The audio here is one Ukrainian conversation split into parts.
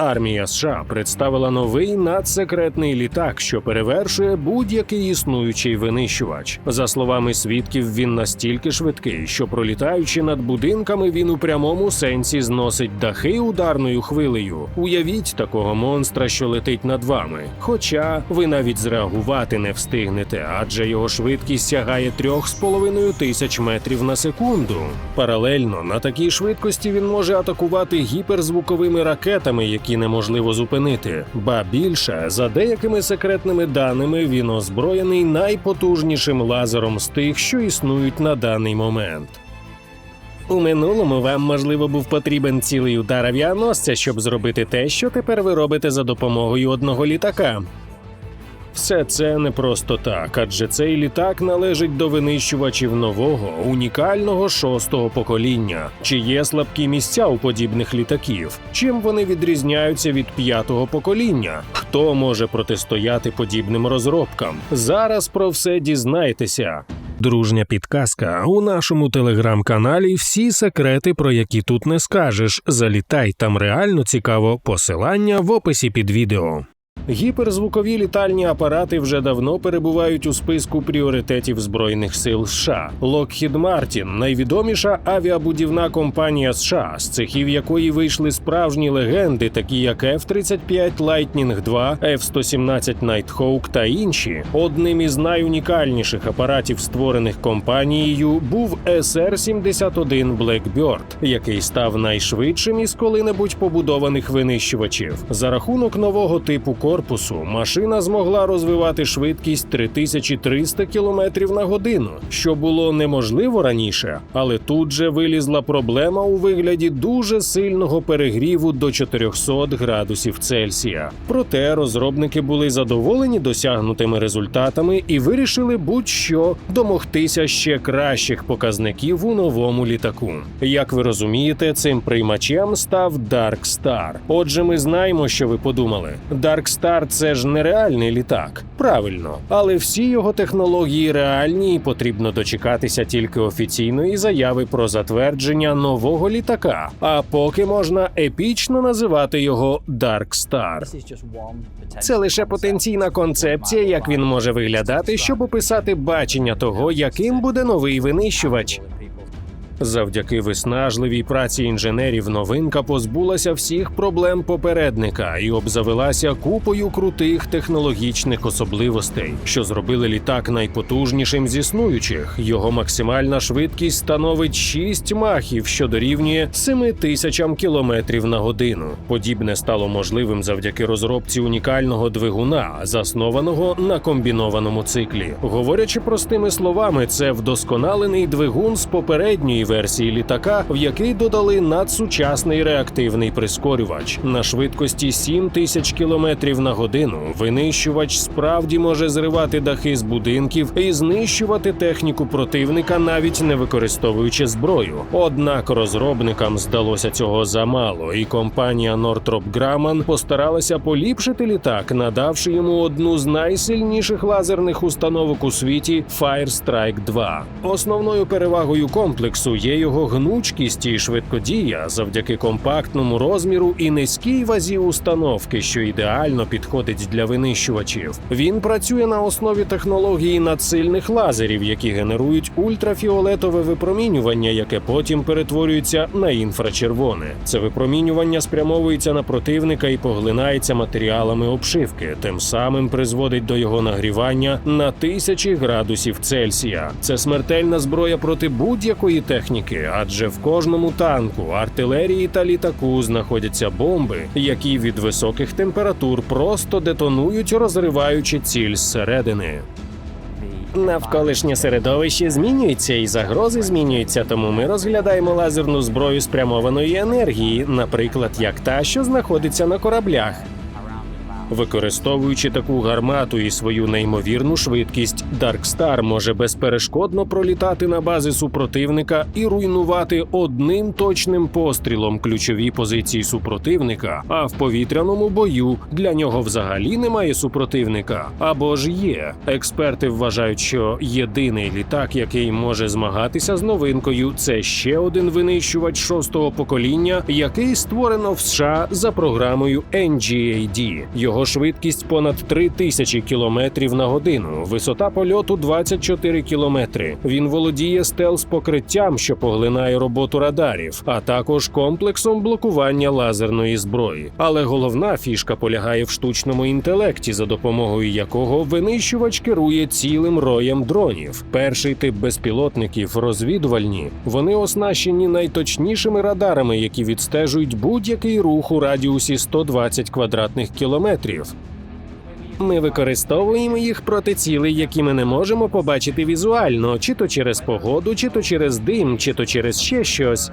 армія США представила новий надсекретний літак, що перевершує будь-який існуючий винищувач. За словами свідків, він настільки швидкий, що пролітаючи над будинками, він у прямому сенсі зносить дахи ударною хвилею. Уявіть такого монстра, що летить над вами. Хоча ви навіть зреагувати не встигнете, адже його швидкість сягає 3,5 тисяч метрів на секунду. Паралельно на такій швидкості він може атакувати гіперзвуковими ракетами, які неможливо зупинити. Ба більше за деякими секретними даними він озброєний найпотужнішим лазером з тих, що існують на даний момент. У минулому вам можливо був потрібен цілий удар авіаносця, щоб зробити те, що тепер ви робите за допомогою одного літака. Все це не просто так, адже цей літак належить до винищувачів нового, унікального шостого покоління. Чи є слабкі місця у подібних літаків? Чим вони відрізняються від п'ятого покоління? Хто може протистояти подібним розробкам? Зараз про все дізнайтеся. Дружня підказка у нашому телеграм-каналі. Всі секрети, про які тут не скажеш. Залітай там реально цікаво. Посилання в описі під відео. Гіперзвукові літальні апарати вже давно перебувають у списку пріоритетів збройних сил США. Lockheed Martin – найвідоміша авіабудівна компанія США, з цехів якої вийшли справжні легенди, такі як F-35 Lightning II, F-117 Nighthawk та інші. Одним із найунікальніших апаратів, створених компанією, був SR-71 Blackbird, який став найшвидшим із коли-небудь побудованих винищувачів. За рахунок нового типу корпусу машина змогла розвивати швидкість 3300 км на годину, що було неможливо раніше, але тут же вилізла проблема у вигляді дуже сильного перегріву до 400 градусів Цельсія. Проте розробники були задоволені досягнутими результатами і вирішили будь-що домогтися ще кращих показників у новому літаку. Як ви розумієте, цим приймачем став Dark Star. Отже, ми знаємо, що ви подумали. Dark Star – це ж нереальний літак. Правильно, але всі його технології реальні, і потрібно дочекатися тільки офіційної заяви про затвердження нового літака. А поки можна епічно називати його Dark Star. Це лише потенційна концепція, як він може виглядати, щоб описати бачення того, яким буде новий винищувач. Завдяки виснажливій праці інженерів новинка позбулася всіх проблем попередника і обзавелася купою крутих технологічних особливостей, що зробили літак найпотужнішим з існуючих. Його максимальна швидкість становить 6 махів, що дорівнює 7 тисячам кілометрів на годину. Подібне стало можливим завдяки розробці унікального двигуна, заснованого на комбінованому циклі. Говорячи простими словами, це вдосконалений двигун з попередньої версії літака, в який додали надсучасний реактивний прискорювач на швидкості 7 тисяч кілометрів на годину. Винищувач справді може зривати дахи з будинків і знищувати техніку противника, навіть не використовуючи зброю. Однак розробникам здалося цього замало, і компанія Northrop Grumman постаралася поліпшити літак, надавши йому одну з найсильніших лазерних установок у світі Fire Strike 2. Основною перевагою комплексу є його гнучкість і швидкодія завдяки компактному розміру і низькій вазі установки, що ідеально підходить для винищувачів. Він працює на основі технології надсильних лазерів, які генерують ультрафіолетове випромінювання, яке потім перетворюється на інфрачервоне. Це випромінювання спрямовується на противника і поглинається матеріалами обшивки, тим самим призводить до його нагрівання на тисячі градусів Цельсія. Це смертельна зброя проти будь-якої техніки, адже в кожному танку, артилерії та літаку знаходяться бомби, які від високих температур просто детонують, розриваючи ціль зсередини. Навколишнє середовище змінюється і загрози змінюються, тому ми розглядаємо лазерну зброю спрямованої енергії, наприклад, як та, що знаходиться на кораблях. Використовуючи таку гармату і свою неймовірну швидкість, Даркстар може безперешкодно пролітати на бази супротивника і руйнувати одним точним пострілом ключові позиції супротивника. А в повітряному бою для нього взагалі немає супротивника або ж є. Експерти вважають, що єдиний літак, який може змагатися з новинкою, це ще один винищувач шостого покоління, який створено в США за програмою NGAD. Його швидкість понад 3000 км на годину, висота польоту 24 км. Він володіє стелс покриттям, що поглинає роботу радарів, а також комплексом блокування лазерної зброї. Але головна фішка полягає в штучному інтелекті, за допомогою якого винищувач керує цілим роєм дронів. Перший тип безпілотників розвідувальні. Вони оснащені найточнішими радарами, які відстежують будь-який рух у радіусі 120 квадратних кілометрів. Ми використовуємо їх проти цілей, які ми не можемо побачити візуально, чи то через погоду, чи то через дим, чи то через ще щось.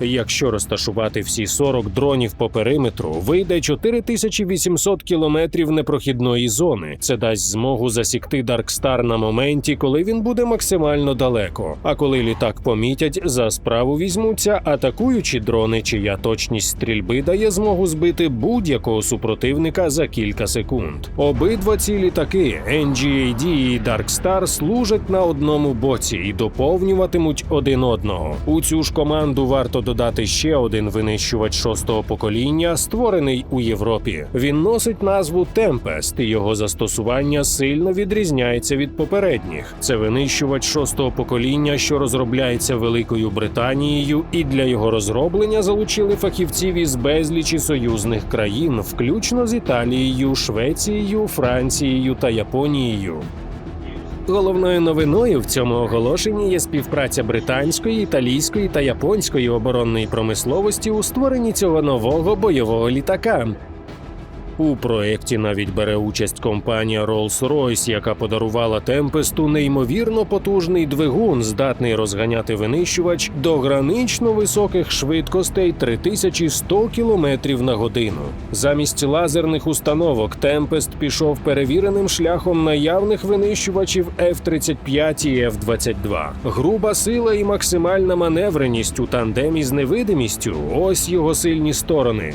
Якщо розташувати всі 40 дронів по периметру, вийде 4800 кілометрів непрохідної зони. Це дасть змогу засікти Даркстар на моменті, коли він буде максимально далеко. А коли літак помітять, за справу візьмуться атакуючі дрони, чия точність стрільби дає змогу збити будь-якого супротивника за кілька секунд. Обидва ці літаки NGAD і Darkstar служать на одному боці і доповнюватимуть один одного. У цю ж команду варто додати ще один винищувач шостого покоління, створений у Європі. Він носить назву Tempest, і його застосування сильно відрізняється від попередніх. Це винищувач шостого покоління, що розробляється Великою Британією, і для його розроблення залучили фахівців із безлічі союзних країн, включно з Італією, Швецією, Францією та Японією. Головною новиною в цьому оголошенні є співпраця британської, італійської та японської оборонної промисловості у створенні цього нового бойового літака. У проєкті навіть бере участь компанія Rolls-Royce, яка подарувала Темпесту неймовірно потужний двигун, здатний розганяти винищувач до гранично високих швидкостей 3100 км на годину. Замість лазерних установок Темпест пішов перевіреним шляхом наявних винищувачів F-35 і F-22. Груба сила і максимальна маневреність у тандемі з невидимістю ось його сильні сторони.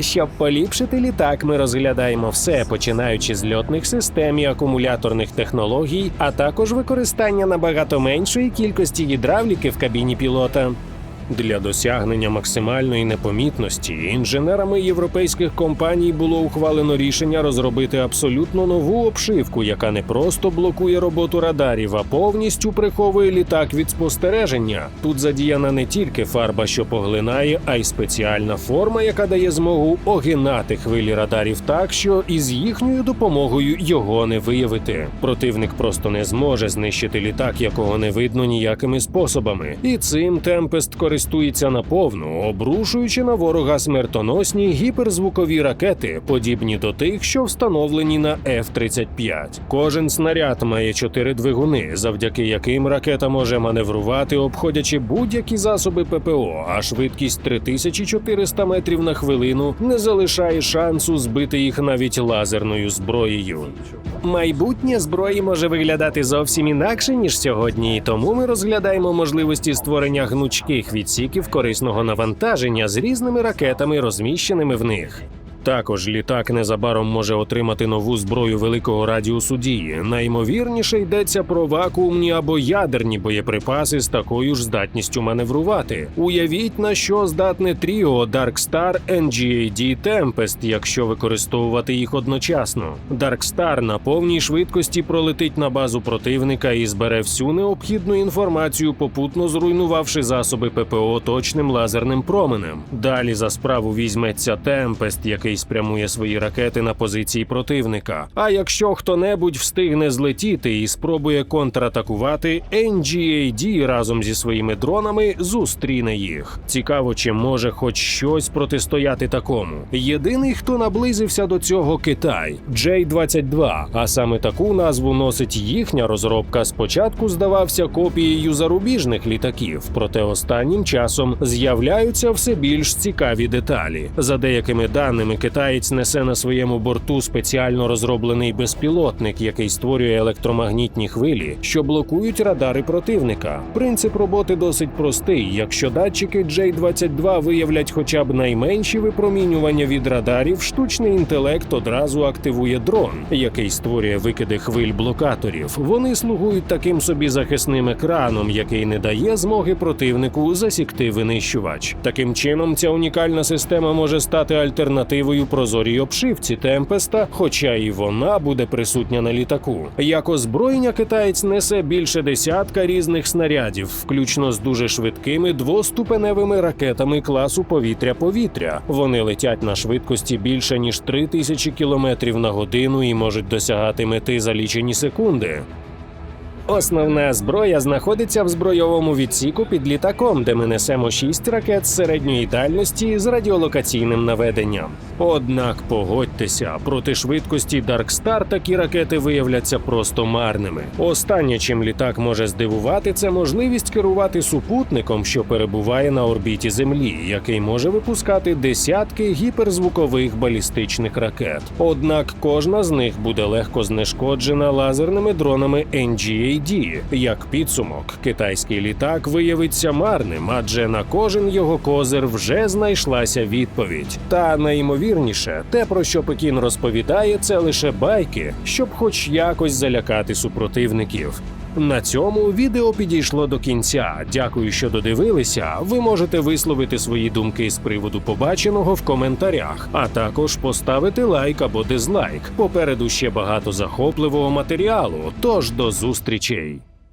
Щоб поліпшити літак, ми розглядаємо все, починаючи з льотних систем і акумуляторних технологій, а також використання набагато меншої кількості гідравліки в кабіні пілота. Для досягнення максимальної непомітності інженерами європейських компаній було ухвалено рішення розробити абсолютно нову обшивку, яка не просто блокує роботу радарів, а повністю приховує літак від спостереження. Тут задіяна не тільки фарба, що поглинає, а й спеціальна форма, яка дає змогу огинати хвилі радарів так, що із їхньою допомогою його не виявити. Противник просто не зможе знищити літак, якого не видно ніякими способами. І цим Темпест користується наповну, обрушуючи на ворога смертоносні гіперзвукові ракети, подібні до тих, що встановлені на F-35. Кожен снаряд має чотири двигуни, завдяки яким ракета може маневрувати, обходячи будь-які засоби ППО, а швидкість 3400 метрів на хвилину не залишає шансу збити їх навіть лазерною зброєю. Майбутнє зброї може виглядати зовсім інакше ніж сьогодні, і тому ми розглядаємо можливості створення гнучких відсіків корисного навантаження з різними ракетами, розміщеними в них. Також літак незабаром може отримати нову зброю великого радіусу дії. Найімовірніше йдеться про вакуумні або ядерні боєприпаси з такою ж здатністю маневрувати. Уявіть на що здатне тріо Darkstar NGAD Tempest, якщо використовувати їх одночасно. Darkstar на повній швидкості пролетить на базу противника і збере всю необхідну інформацію, попутно зруйнувавши засоби ППО точним лазерним променем. Далі за справу візьметься Tempest, який спрямує свої ракети на позиції противника. А якщо хто-небудь встигне злетіти і спробує контратакувати, NGAD разом зі своїми дронами зустріне їх. Цікаво, чи може хоч щось протистояти такому. Єдиний, хто наблизився до цього, Китай J-22, а саме таку назву носить їхня розробка. Спочатку здавався копією зарубіжних літаків, проте останнім часом з'являються все більш цікаві деталі. За деякими даними, китаєць несе на своєму борту спеціально розроблений безпілотник, який створює електромагнітні хвилі, що блокують радари противника. Принцип роботи досить простий. Якщо датчики J-22 виявлять хоча б найменші випромінювання від радарів, штучний інтелект одразу активує дрон, який створює викиди хвиль блокаторів. Вони слугують таким собі захисним екраном, який не дає змоги противнику засікти винищувач. Таким чином, ця унікальна система може стати альтернативою прозорій обшивці Темпеста, хоча і вона буде присутня на літаку. Як озброєння китаєць несе більше десятка різних снарядів, включно з дуже швидкими двоступеневими ракетами класу повітря-повітря. Вони летять на швидкості більше ніж 3000 км на годину і можуть досягати мети за лічені секунди. Основна зброя знаходиться в збройовому відсіку під літаком, де ми несемо шість ракет середньої дальності з радіолокаційним наведенням. Однак погодьтеся, проти швидкості Даркстар такі ракети виявляться просто марними. Останнє, чим літак може здивувати, це можливість керувати супутником, що перебуває на орбіті Землі, який може випускати десятки гіперзвукових балістичних ракет. Однак кожна з них буде легко знешкоджена лазерними дронами NGAD. Як підсумок, китайський літак виявиться марним, адже на кожен його козир вже знайшлася відповідь. Та найімовірніше, те, про що Пекін розповідає, це лише байки, щоб хоч якось залякати супротивників. На цьому відео підійшло до кінця. Дякую, що додивилися. Ви можете висловити свої думки з приводу побаченого в коментарях, а також поставити лайк або дизлайк. Попереду ще багато захопливого матеріалу. Тож до зустрічей.